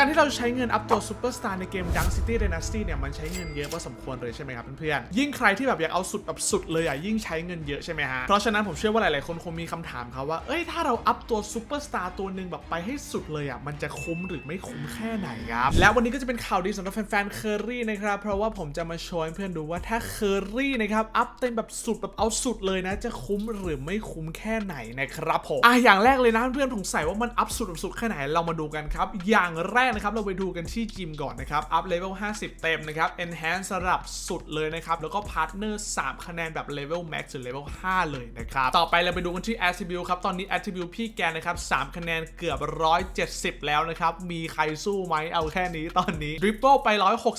การที่เราใช้เงินอัพตัวซูเปอร์สตาร์ในเกม Dunk City Dynasty เนี่ยมันใช้เงินเยอะพอสมควรเลยใช่ไหมครับเพื่อนๆยิ่งใครที่แบบอยากเอาสุดแบบสุดเลยอะยิ่งใช้เงินเยอะใช่ไหมฮะเพราะฉะนั้นผมเชื่อว่าหลายๆคนคงมีคำถามครับว่าเอ้ยถ้าเราอัพตัวซูเปอร์สตาร์ตัวหนึ่งแบบไปให้สุดเลยอะมันจะคุ้มหรือไม่คุ้มแค่ไหนครับและวันนี้ก็จะเป็นข่าวดีสำหรับแฟนๆเคอรี่นะครับเพราะว่าผมจะมาโชว์เพื่อนดูว่าถ้าเคอรี่นะครับอัพเต็มแบบสุดแบบเอาสุดเลยนะ จะคุ้มหรือไม่คุ้มแค่ไหนนะครับผมอะอย่างแรกเลยนะเพื่อนๆสงสัยว่ามันอัพสุดแบบสุดแค่ไหนเรามาดูกันครับ อย่างแรกนะครับเราไปดูกันที่จิมก่อนนะครับอัพเลเวล50 เต็มนะครับ enhance สลับสุดเลยนะครับ แล้วก็พาร์ทเนอร์3คะแนนแบบเลเวล max ถึงเลเวล5เลยนะครับ ต่อไปเราไปดูกันที่ attribute ครับ ตอนนี้ attribute พี่แกนะครับ3คะแนนเกือบ 170 แล้วนะครับ มีใครสู้ไหมเอาแค่นี้ตอนนี้ dribble ไป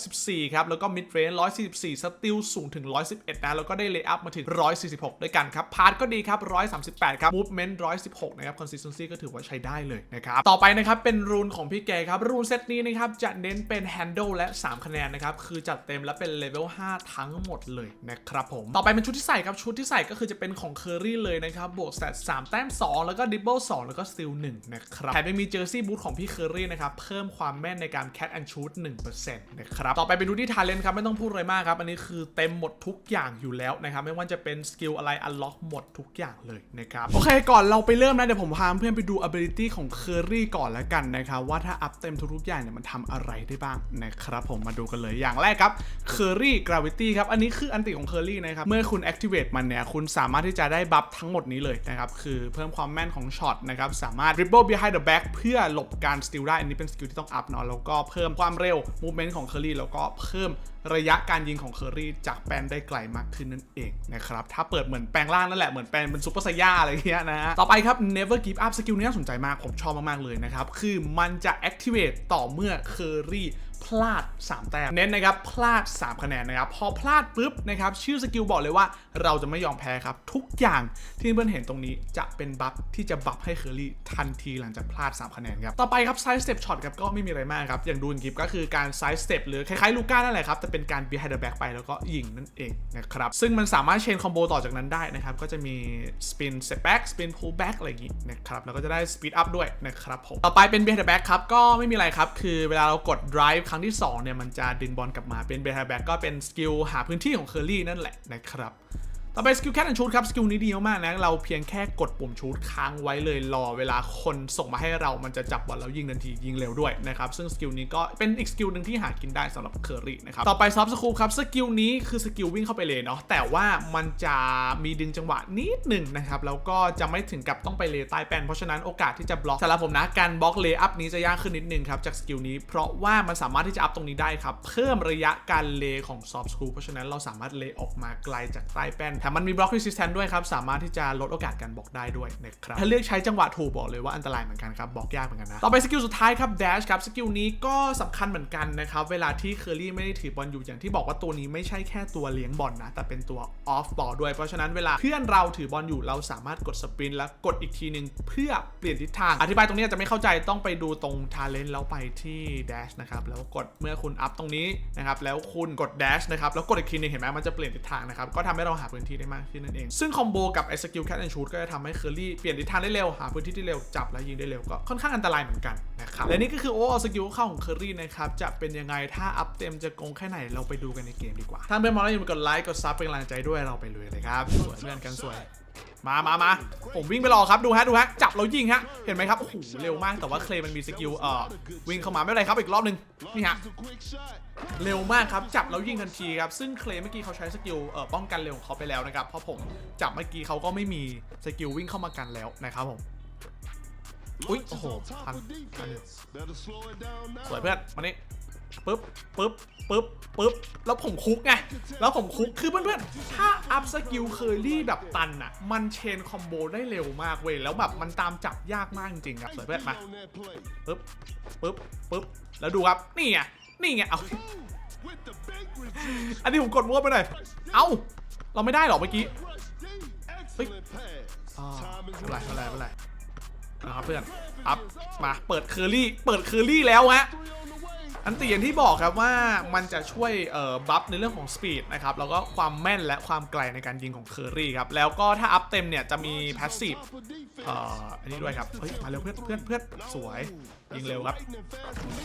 164 ครับ แล้วก็ mid range 144 steal สูงถึง 111 นะ แล้วก็ได้ lay up มาถึง 146 ด้วยกันครับพาร์ทก็ดีครับ 138 ครับ movement 116 นะครับ consistency ก็ถือว่าใช้ได้เลยนะครับต่อไปนะครับเป็นรูนของพี่แกครับรูนเซตนี้นะครับจะเน้นเป็น handle และ 3 คะแนนนะครับ คือจัดเต็มและเป็น level 5ทั้งหมดเลยนะครับผม ต่อไปเป็นชุดที่ใส่ครับ ชุดที่ใส่ก็คือจะเป็นของ Curry เลยนะครับ บวก stat 3แต้ม 2 แล้วก็ dribble 2แล้วก็ steal 1นะครับแถมยังมี jersey boot ของพี่ Curry นะครับ เพิ่มความแม่นในการ catch and shoot 1%นะครับต่อไปไปดูที่ talent ครับไม่ต้องพูดอะไรมากครับอันนี้คือเต็มหมดทุกอย่างอยู่แล้วนะครับไม่ว่าจะเป็นสกิลอะไร unlock หมดทุกอย่างเลยนะครับโอเคก่อนเราไปเริ่มนะเดี๋ยวผมพาเพื่อนไปดู ability ของ Curry ก่อนแล้วกันนะครับว่าถ้าอัพเต็มทุกๆอย่างเนี่ยมันทำอะไรได้บ้างนะครับผมมาดูกันเลยอย่างแรกครับ Curry Gravity ครับ อันนี้คืออันติของ Curry นะครับ เมื่อคุณ activate มันเนี่ย คุณสามารถที่จะได้บัฟทั้งหมดนี้เลยนะครับ คือเพิ่มความแม่นของช็อตนะครับ สามารถ dribble behind the back เพื่อหลบการสติลได้ อันนี้เป็นสกิลที่ต้องอัพเนาะแล้วก็เพิ่มความเร็ว movement ของ Curry แล้วก็เพิ่ม ระยะการยิงของเคอรี่จากแปนได้ไกลมากขึ้นนั่นเองนะครับถ้าเปิดเหมือนแปลงล่างนั่นแหละเหมือนแปนเป็นซูเปอร์ไซย่าอะไรเงี้ยนะฮะต่อไปครับ never give up สกิลนี้น่าสนใจมากผมชอบมากๆเลยนะครับคือมันจะ activate ต่อเมื่อเคอรี่ พลาด 3 แต้มเน้นนะครับพลาด 3 คะแนนนะครับพอพลาดปุ๊บนะครับชื่อสกิลบอกเลยว่าเราจะไม่ยอมแพ้ครับ ทุกอย่างที่เพื่อนเห็นตรงนี้จะเป็นบัฟที่จะบัฟให้เคอรี่ทันทีหลังจากพลาด 3 คะแนนครับต่อไปครับ side step shot ครับก็ไม่มีอะไรมากครับอย่างดูนกิฟก็คือการ side step หรือคล้ายๆลูก้านั่นแหละครับแต่เป็นการ behind the back ไปแล้วก็ยิงนั่นเองนะครับซึ่งมันสามารถเชนคอมโบต่อจากนั้นได้นะครับก็จะมี spin step back spin pull back อะไรอย่างงี้นะครับแล้วก็จะได้ speed up ด้วยนะครับผมต่อไปเป็น behind the back ครับก็ไม่มีอะไรครับคือเวลาเรากด drive ครั้งที่2เนี่ยมันจะดึงบอลกลับมาเป็นเบรทแบ็กก็เป็นสกิลหาพื้นที่ของเคอรี่นั่นแหละนะครับ ต่อไปสกิลแค t แอนชูดครับ สกิลนี้ดีมากนะ เราเพียงแค่กดปุ่มชูดค้างไว้เลยรอเวลาคนส่งมาให้เรามันจะจับบอลแล้วยิงทันทียิงเร็วด้วยนะครับ ซึ่งสกิลนี้ก็เป็นอีกสกิลหนึ่งที่หากินได้สำหรับเคอรี่นะครับ ต่อไปซอฟต์สกูครับ สกิลนี้คือสกิลวิ่งเข้าไปเลยเนาะแต่ว่ามันจะมีดึงจังหวะนิดหนึ่งนะครับแล้วก็จะไม่ถึงกับต้องไปเลใต้แป้นเพราะฉะนั้นโอกาสที่จะบล็อกสำหรับผมนะการบล็อกเลย์อัพนี้จะยากขึ้นนิดนึงครับจากสกิลนี้ เพราะว่ามันสามารถที่จะอัพตรงนี้ได้ครับเพิ่มระยะการเลของซอฟสกูเพราะฉะนั้นเราสามารถเลออกมาไกลจากใต้แป้นแถมมันมีบล็อก resistance ด้วยครับ สามารถที่จะลดโอกาสการบล็อกได้ด้วยนะครับ ถ้าเลือกใช้จังหวะถูกบอกเลยว่าอันตรายเหมือนกันครับบล็อกยากเหมือนกันนะ ต่อไปสกิลสุดท้ายครับ dash ครับสกิลนี้ก็สำคัญเหมือนกันนะครับเวลาที่เคอรี่ไม่ได้ถือบอลอยู่อย่างที่บอกว่าตัวนี้ไม่ใช่แค่ตัวเลี้ยงบอลนะแต่เป็นตัว off ball ด้วยเพราะฉะนั้นเวลาเพื่อนเราถือบอลอยู่เราสามารถกดสปรินต์แล้วกดอีกทีหนึ่งเพื่อเปลี่ยนทิศทาง อธิบายตรงนี้อาจจะไม่เข้าใจต้องไปดูตรง talent แล้วไปที่ dash นะครับแล้วกดเมื่อคุณอัพตรงนี้นะครับแล้วคุณกด dash นะครับแล้วกดอีกทีหนึงเห็นไหมมันจะเปลี่ยนทิศทางนะครับก็ทำให้เราหาพื้นที่ได้มากขึ้นนั่นเอง ซึ่งคอมโบกับไอ้สกิลแคทแอนชูดก็จะทำให้เคอรี่เปลี่ยนทิศทางได้เร็วหาพื้นที่ที่เร็วจับและยิงได้เร็วก็ค่อนข้างอันตรายเหมือนกันนะครับและนี่ก็คือโอ้สกิลเข้าของเคอรี่นะครับจะเป็นยังไงถ้าอัพเต็มจะโกงแค่ไหนเราไปดูกันในเกมดีกว่าถ้าเพื่อนมองแล้วอย่าลืมกดไลค์กดซับเป็นกำลังใจด้วยเราไปลุยเลยครับสวยเพื่อนกันสวย มามามาผมวิ่งไปรอครับดูฮะดูฮะจับแล้วยิงฮะเห็นไหมครับโอ้โหเร็วมากแต่ว่าเคลมันมีสกิลเอ่อวิ่งเข้ามาไม่เป็นไรครับอีกรอบหนึ่งนี่ฮะเร็วมากครับจับแล้วยิงทันทีครับซึ่งเคลเมื่อกี้เขาใช้สกิลเอ่อป้องกันเร็วของเขาไปแล้วนะครับเพราะผมจับเมื่อกี้เขาก็ไม่มีสกิลวิ่งเข้ามากันแล้วนะครับผมอุ๊ยโอ้โหพันสวยเพื่อนมานี่ ปึ๊บปึ๊บปึ๊บปึ๊บแล้วผมคุกไง แล้วผมคุกคือเพื่อนๆ ถ้าอัพสกิลเคอรี่แบบตันอะ มันเชนคอมโบได้เร็วมากเว้ย แล้วแบบมันตามจับยากมากจริงๆครับสวยเพื่อนมาปึ๊บปึ๊บปึ๊บแล้วดูครับ นี่ไง นี่ไง เอา อันนี้ผมกดมั่วไปหน่อย เอ้า เราไม่ได้หรอเมื่อกี้ เฮ้ยอ่าไม่เป็นไรไม่เป็นไรไม่เป็นไรนะครับเพื่อนอัพมา เปิดเคอรี่ เปิดเคอรี่แล้วฮะ อันตีอย่างที่บอกครับว่ามันจะช่วยเอ่อบัฟในเรื่องของสปีดนะครับแล้วก็ความแม่นและความไกลในการยิงของเคอรี่ครับแล้วก็ถ้าอัพเต็มเนี่ยจะมีพาสซีฟเอ่ออันนี้ด้วยครับเฮ้ยมาเร็วเพื่อนเพื่อนเพื่อนสวยยิงเร็วครับ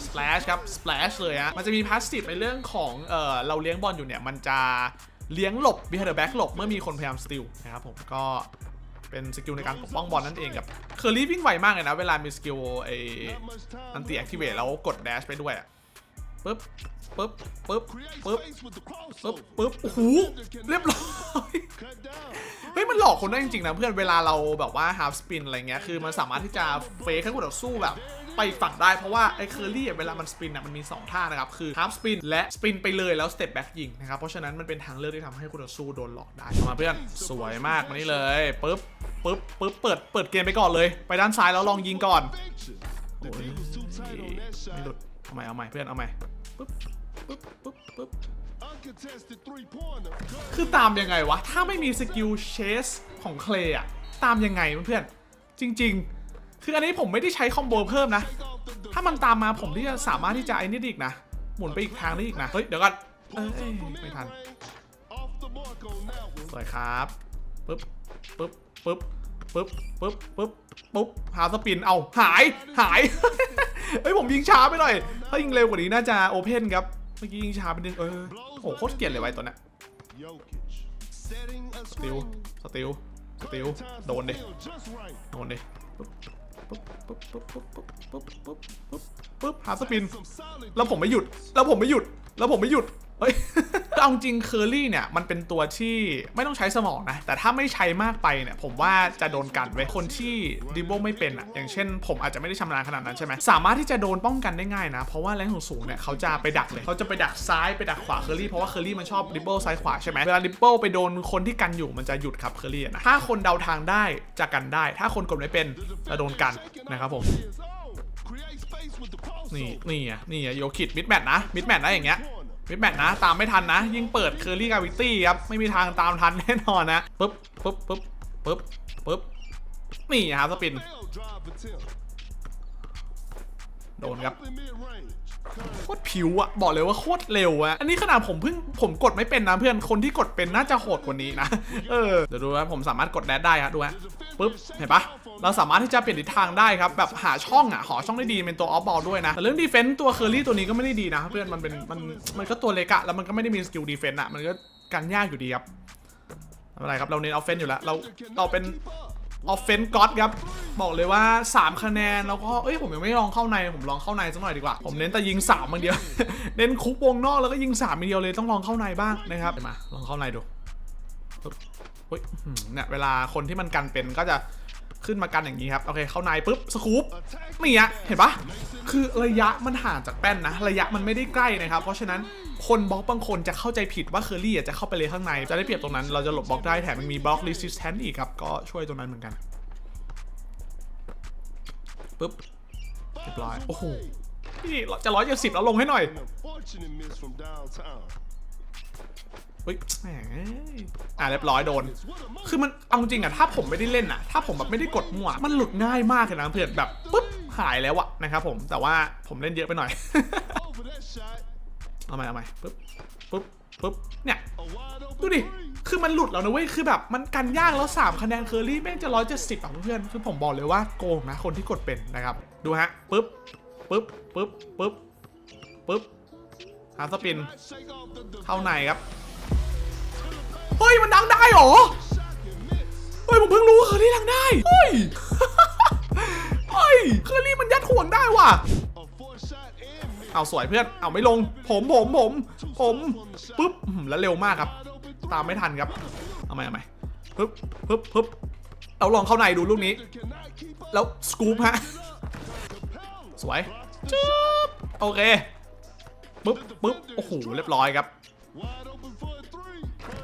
splash ครับ splash เลยฮะมันจะมีพาสซีฟในเรื่องของเอ่อเราเลี้ยงบอลอยู่เนี่ยมันจะเลี้ยงหลบ behind the back หลบเมื่อมีคนพยายามสติลนะครับผมก็เป็นสกิลในการปกป้องบอลนั่นเองครับเคอรี่วิ่งไวมากเลยนะ เวลามีสกิลไออันตีแอคทีเวตแล้วกดแดชไปด้วยอะ ปึ๊บปึ๊บปึ๊บปึ๊บปึ๊บปึ๊บโอ้โหเรียบร้อยเฮ้ยมันหลอกคนได้จริงๆนะเพื่อนเวลาเราแบบว่าฮาร์ s สปินอะไรเงี้ยคือมันสามารถที่จะเฟคให้คู่ต่อสู้แบบไปอีกฝั่งได้เพราะว่าไอ้เคอรี่เวลามันสปินอะมันมี 2 ท่านะครับ คือฮาร์ s สปินและสปินไปเลยแล้วสเต็ปแบ็กยิงนะครับ เพราะฉะนั้นมันเป็นทางเลือกที่ทำให้คู่ต่อสู้โดนหลอกได้เอามาเพื่อนสวยมากมานี่เลยปึ๊บปึ๊บปึ๊บเปิดเปิดเกมไปก่อนเลย ไปด้านซ้ายแล้วลองยิงก่อนโอ้ยไม่หลุด เอาใหม่เอาใหม่เพื่อนเอาใหม่ปึ๊บปึ๊บปึ๊บปึ๊บคือตามยังไงวะ ถ้าไม่มีสกิลเชสของเคลย์อะตามยังไงเพื่อนๆจริง ๆ คืออันนี้ผมไม่ได้ใช้คอมโบเพิ่มนะ ถ้ามันตามมาผมที่จะสามารถที่จะไอ้นี่ได้อีกนะ หมุนไปอีกทางได้อีกนะ เฮ้ย เดี๋ยวก่อนเอ้ยไม่ทันสวยครับปึ๊บปึ๊บปึ๊บ ปึ๊บปึ๊บปึ๊บปึ๊บหาสปินเอาหายหาย เฮ้ยผมยิงช้าไปหน่อย ถ้ายิงเร็วกว่านี้น่าจะโอเพนครับ เมื่อกี้ยิงช้าไปนิดเออโอ้โหโคตรเกลียดเลยไว้ตัวนี้สติลสติลสติลโดนดิโดนดิปึ๊บปึ๊บปึ๊บปึ๊บปึ๊บปึ๊บปึ๊บปึ๊บปึ๊บหาสปิน แล้วผมไม่หยุด แล้วผมไม่หยุด แล้วผมไม่หยุด เฮ้ยเอาจริงเคอรี่เนี่ยมันเป็นตัวที่ไม่ต้องใช้สมองนะ แต่ถ้าไม่ใช้มากไปเนี่ยผมว่าจะโดนกันไว้ยคนที่ดิบเบิลไม่เป็นอะอย่างเช่น ผมอาจจะไม่ได้ชำนาญขนาดนั้นใช่ไหมสามารถที่จะโดนป้องกันได้ง่ายนะ เพราะว่าแรงสูงๆเนี่ยเขาจะไปดักเลยเขาจะไปดักซ้ายไปดักขวาเคอรี่เพราะว่าเคอรี่มันชอบดิบเบิลซ้ายขวาใช่ไหมเวลาดิบเบิลไปโดนคนที่กันอยู่มันจะหยุดครับเคอรี่นะถ้าคนเดาทางได้จะกันได้ ถ้าคนกดไม่เป็นจะโดนกันนะครับผมนี่นี่อะนี่อะโยคิดมิดแมทนะมิดแมทนะอย่างเงี้ย มิดแมทนะ ตามไม่ทันนะ ยิ่งเปิดเคอรี่กาวิตี้ครับ ไม่มีทางตามทันแน่นอนนะปึ๊บปึ๊บปึ๊บปึ๊บปึ๊บนี่ครับสปิน โดนครับ โคตรผิวอะบอกเลยว่าโคตรเร็วอะอันนี้ขนาดผมเพิ่งผมกดไม่เป็นนะเพื่อนคนที่กดเป็นน่าจะโหดกว่านี้นะเออเดี๋ยวดูว่าผมสามารถกดแดดได้ครับดูฮะปึ๊บเห็นปะเราสามารถที่จะเปลี่ยนทิศทางได้ครับแบบหาช่องอะหอช่องได้ดีเป็นตัวออฟบอลด้วยนะแต่เรื่องดีเฟนต์ตัวเคอรี่ตัวนี้ก็ไม่ได้ดีนะเพื่อนมันเป็นมันมันก็ตัวเล็กอะแล้วมันก็ไม่ได้มีสกิลดีเฟนต์อะมันก็กันยากอยู่ดีครับไม่เป็นไรครับเราเน้นออฟเฟนต์อยู่แล้วเราเราเป็น ออฟเฟนก็อดครับ บอกเลยว่า 3 คะแนน แล้วก็ เอ้ย ผมยังไม่ลองเข้าใน ผมลองเข้าในสักหน่อยดีกว่า ผมเน้นแต่ยิง3มันเดียว เน้นคุกวงนอกแล้วก็ยิง3มันเดียวเลยต้องลองเข้าในบ้างนะครับ มา ลองเข้าในดูเฮ้ยเนี่ยเวลาคนที่มันกันเป็นก็จะ ขึ้นมากันอย่างนี้ครับ โอเค เข้าในปุ๊บ สกู๊ปนี่อะเห็นปะคือระยะมันห่างจากแป้นนะ ระยะมันไม่ได้ใกล้นะครับ เพราะฉะนั้นคนบล็อกบางคนจะเข้าใจผิดว่าเคอรี่จะเข้าไปเลยข้างใน จะได้เปรียบตรงนั้น เราจะหลบบล็อกได้แถมยังมีบล็อก resistance อีกครับ ก็ช่วยตรงนั้นเหมือนกันปุ๊บเรียบร้อย โอ้โหพี่จะร้อยเจ็ดสิบแล้วลงให้หน่อย เฮ้ยแหมอะเรียบร้อยโดน คือมันเอาจริงอะถ้าผมไม่ได้เล่นอะถ้าผมแบบไม่ได้กดมั่วมันหลุดง่ายมากเลยนะเพื่อนแบบปุ๊บหายแล้วอะนะครับผมแต่ว่าผมเล่นเยอะไปหน่อย เอาใหม่เอาใหม่ปุ๊บปุ๊บปุ๊บเนี่ยดูดิ คือมันหลุดแล้วนะเว้ย คือแบบมันกันยากแล้ว 3 คะแนนเคอรี่แม่งจะร้อยเจ็ดสิบอะเพื่อน คือผมบอกเลยว่าโกงนะ คนที่กดเป็นนะครับ ดูฮะปุ๊บปุ๊บปุ๊บปุ๊บปุ๊บหาสปิน เข้าในครับ เฮ้ยมันดังได้หรอ เฮ้ยผมเพิ่งรู้ว่าเคอรี่ดังได้ เฮ้ย เฮ้ยเคอรี่มันยัดห่วงได้ว่ะ เอาสวยเพื่อน เอาไม่ลง ผมผมผม ผมปุ๊บแล้วเร็วมากครับ ตามไม่ทันครับ เอาใหมเอาใหมปึ๊บปึ๊บปึ๊บเราลองเข้าในดูลูกนี้ แล้วสกู๊ปฮะ สวยจึ๊บโอเคปึ๊บปึ๊บโอ้โห เรียบร้อยครับ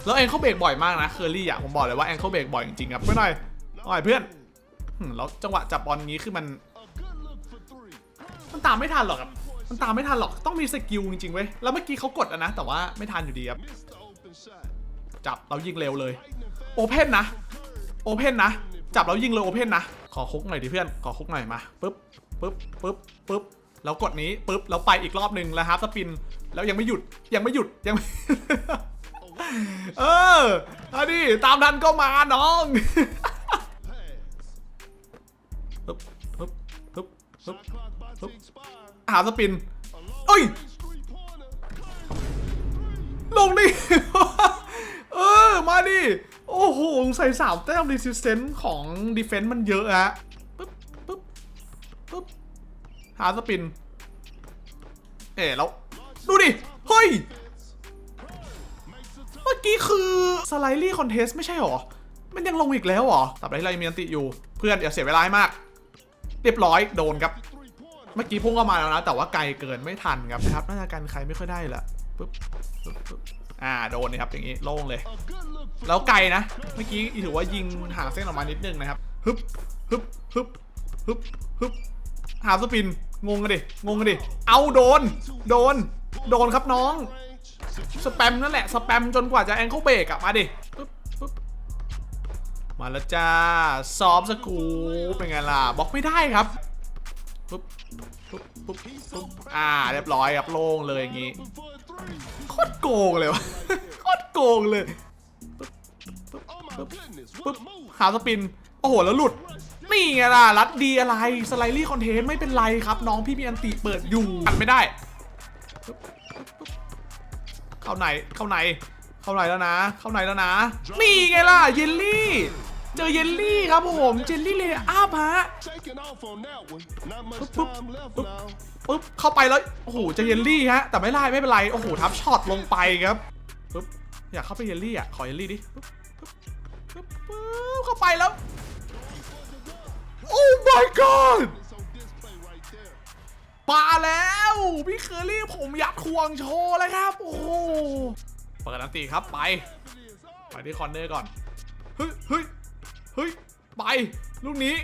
แล้วแองเข้าเบรกบ่อยมากนะเคอรี่อะผมบอกเลยว่าแองเข้าเบรกบ่อยจริงๆครับไม่หน่อยหน่อยเพื่อนแล้วจังหวะจับบอลงี้คือมัน มันตามไม่ทันหรอกครับมันตามไม่ทันหรอกต้องมีสกิลจริงๆเว้ยแล้วเมื่อกี้เขากดอะนะ แต่ว่าไม่ทันอยู่ดีครับจับเรายิงเร็วเลยโอเพนนะโอเพนนะจับเรายิงเลยโอเพนนะขอคุกหน่อยดิเพื่อนขอคุกหน่อยมาปึ๊บปึ๊บปึ๊บปึ๊บแล้วกดนี้ปุ๊บแล้วไปอีกรอบหนึ่งแล้วฮาร์ปสปิน แล้วยังไม่หยุดยังไม่หยุดยัง เออเอาดิตามทันก็มาน้องปึ๊บปึ๊บปึ๊บปึ๊บปึ๊บหาสปินเอ้ย ลงดิเออ มาดิ โอ้โห ใส่สามแต้ม resistance ของ defense มันเยอะอะปึ๊บปึ๊บปึ๊บหาสปิน เอ๋แล้ว ดูดิ เฮ้ยเมื่อ กี้คือสไลลี่คอนเทสไม่ใช่หรอ มันยังลงอีกแล้วหรอตับใดที่เรมีอันติอยู่ เพื่อนอย่าเสียเวลาให้มาก เรียบร้อยโดนครับ เมื่อกี้พุ่งเข้ามาแล้วนะ แต่ว่าไกลเกินไม่ทันครับนะครับน่าจะกันใครไม่ค่อยได้ละปึ๊บปึ๊บปึ๊บอ่าโดนนะครับอย่างนี้โล่งเลย แล้วไกลนะ เมื่อกี้ถือว่ายิงหางเส้นออกมานิดนึงนะครับฮึบฮึบฮึบฮึบฮึบหาสปินงงกันดิงงกันดิเอาโดน โดน โดนครับน้อง สแปมนั่นแหละ สแปมจนกว่าจะแองเคิลเบรกอะมาดิปึ๊บปึ๊บมาแล้วจ้าซอฟสกูเป็นไงล่ะบล็อกไม่ได้ครับปึ๊บปึ๊บปึ๊บปึ๊บอ่า เรียบร้อยครับโล่งเลยอย่างงี้โคตรโกงเลยวะโคตรโกงเลยปึ๊บปึ๊บหาสปิน โอ้โห แล้วหลุด นี่ไงล่ะ รัดดีอะไร สไลลี่คอนเทนต์ไม่เป็นไรครับ น้องพี่มีอันติเปิดอยู่อันไม่ได้ เข้าไหนเข้าไหนเข้าไหนแล้วนะ เข้าไหนแล้วนะนี่ไงล่ะเยลลี่เจอเยลลี่ครับผมเจลลี่เลยอ้าฮะ Taking off on that one. Not much Boop, boop, time left boop. now. ปึ๊บเข้าไปแล้วโอ้โหเจะเยลลี่ฮะแต่ไม่ไล่ไม่เป็นไรโอ้โหทับช็อตลงไปครับปึ๊บอยากเข้าไปเยลลี่อะขอเยลลี่ดิปึ๊บปึ๊บปุ๊บเข้าไปแล้วโอ้ my god มาแล้วพี่เคอรี่ผมยัดควงโชว์เลยครับ โอ้โหเปิดอันตีครับไป ไปที่คอนเนอร์ก่อน เฮ้ยเฮ้ยเฮ้ยไปลูกนี้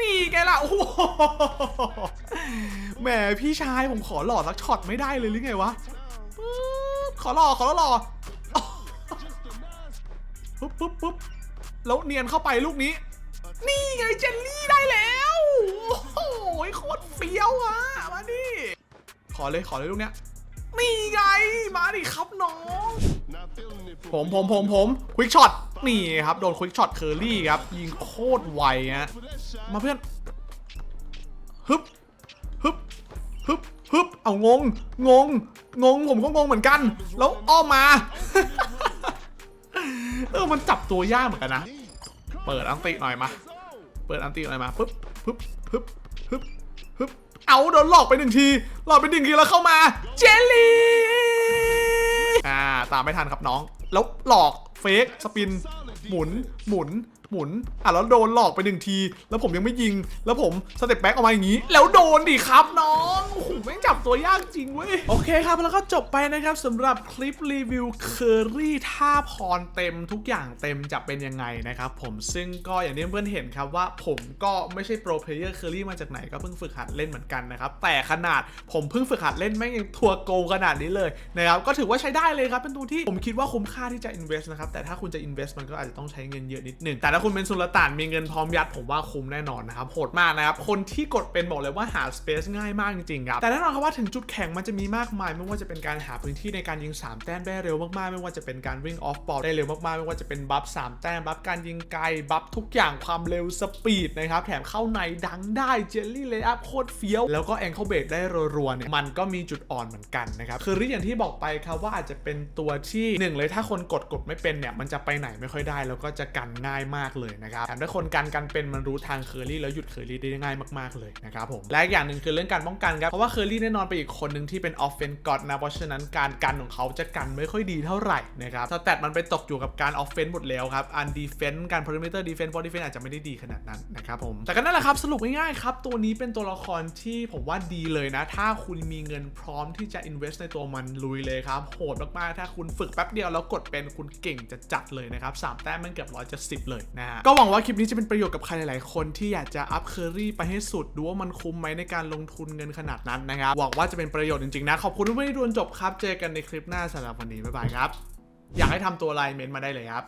นี่ไงล่ะ โอ้โหแหมพี่ชายผมขอหล่อสักช็อตไม่ได้เลยหรือไงวะขอหล่อขอหล่อปึ๊บปึ๊บปึ๊บแล้วเนียนเข้าไปลูกนี้ นี่ไงเจลลี่ได้แล้ว โอ้โหโคตรเฟี้ยวอะ ขอเลยขอเลยลูกเนี้ยนี่ไงมาดิครับน้อง ผมผมผมผมควิกช็อตนี่ครับโดนควิกช็อตเคอรี่ครับ ยิงโคตรไวฮะมาเพื่อนฮึบฮึบฮึบฮึบเอางงงงงงผมก็งงเหมือนกัน แล้วอ้อมมาเออมันจับตัวยากเหมือนกันนะ เปิดอันติหน่อยมา เปิดอันติหน่อยมาปึ๊บปึ๊บปึ๊บปึ๊บปึ๊บ เอาโดนหลอกไปหนึ่งทีหลอกไปหนึ่งทีแล้วเข้ามาเจลลี่อ่าตามไม่ทันครับน้อง แล้วหลอกเฟกสปิน หมุนหมุน หมุนอะแล้วโดนหลอกไปหนึ่งที แล้วผมยังไม่ยิง แล้วผมสเต็ปแบ็กออกมาอย่างนี้ แล้วโดนดิครับน้องโอ้โหแม่งจับตัวยากจริงเว้ย โอเคครับ แล้วก็จบไปนะครับสำหรับคลิปรีวิวเคอรี่ท่าพรเต็มทุกอย่างเต็มจะเป็นยังไงนะครับผมซึ่งก็อย่างที่เพื่อนเห็นครับว่าผมก็ไม่ใช่โปรเพลเยอร์เคอรี่มาจากไหนก็เพิ่งฝึกหัดเล่นเหมือนกันนะครับแต่ขนาดผมเพิ่งฝึกหัดเล่นแม่งยังทัวร์โกงขนาดนี้เลยนะครับก็ถือว่าใช้ได้เลยครับเป็นตัวที่ผมคิดว่าคุ้มค่าที่จะ invest นะครับแต่ถ้าคุณจะ invest มันก็อาจจะต้องใช้เงินเยอะนิดนึงแต่ถ้าคุณเป็นสุลต่านมีเงินพร้อมยัดผมว่าคุ้มแน่นอนนะครับโหดมากนะครับคนที่กดเป็นบอกเลยว่าหา space ง่ายมากจริงๆครับแต่แน่นอนครับว่าถึงจุดแข็งมันจะมีมากมาย ไม่ว่าจะเป็นการหาพื้นที่ในการยิง 3 แต้มได้เร็วมากๆ ไม่ว่าจะเป็นการวิ่ง off ball ได้เร็วมากๆ ไม่ว่าจะเป็นบัฟ3แต้มบัฟการยิงไกลบัฟทุกอย่างความเร็วสปีดนะครับแถมเข้าในดังได้เจลลี่เลยอัพโคตรเฟี้ยวแล้วก็แองเคิลเบรกได้รัวๆเนี่ยมันก็มีจุดอ่อนเหมือนกันนะครับคือรีอย่างที่บอกไปครับว่าอาจจะเป็นตัวที่หนึ่งเลยถ้าคนกดกดไม่เป็นเนี่ยมันจะไปไหนไม่ค่อยได้ แล้วก็จะกันง่ายมากเลยนะครับแถมถ้าคนกันกันเป็นมันรู้ทางเคอรี่แล้วหยุดเคอรี่ได้ง่ายมากๆเลยนะครับผมและอีกอย่างหนึ่งคือเรื่องการป้องกันครับเพราะว่าเคอรี่แน่นอนไปนอีกคนหนึ่งที่เป็นออฟเฟนกอดนะเพราะฉะนั้นการกันของเขาจะกันไม่ค่อยดีเท่าไหร่นะครับสแตทมันไปตกอยู่กับการออฟเฟนหมดแล้วครับอันดีเฟนต์การพารามิเตอร์ดีเฟนต์ฟอดีเฟนต์อาจจะไม่ได้ดีขนาดนั้นนะครับผมแต่ก็นั่นแหละครับสรุปง่ายๆครับตัวนี้เป็นตัวละครที่ผมว่าดีเลยนะ ถ้าคุณมีเงินพร้อมที่จะ invest ในตัวมันลุยเลยครับโหดมากๆถ้าคุณฝึกแป๊บเดียวแล้วกดเป็นคุณเก่งจะจัดเลยนะครับสามแต้มมันเกือบร้อยจะสิบเลยนะฮะก็หวังว่าคลิปนี้จะเป็นประโยชน์กับใครหลายๆคนที่อยากจะอัพเคอรี่ไปให้สุดดูว่ามันคุ้มไหมในการลงทุนเงินขนาดนั้นนะครับหวังว่าจะเป็นประโยชน์จริงๆนะขอบคุณทุกท่านที่ดูจนจบครับ เจอกันในคลิปหน้าสำหรับวันนี้บ๊ายบายครับอยากให้ทำตัวไลน์เมนต์มาได้เลยครับ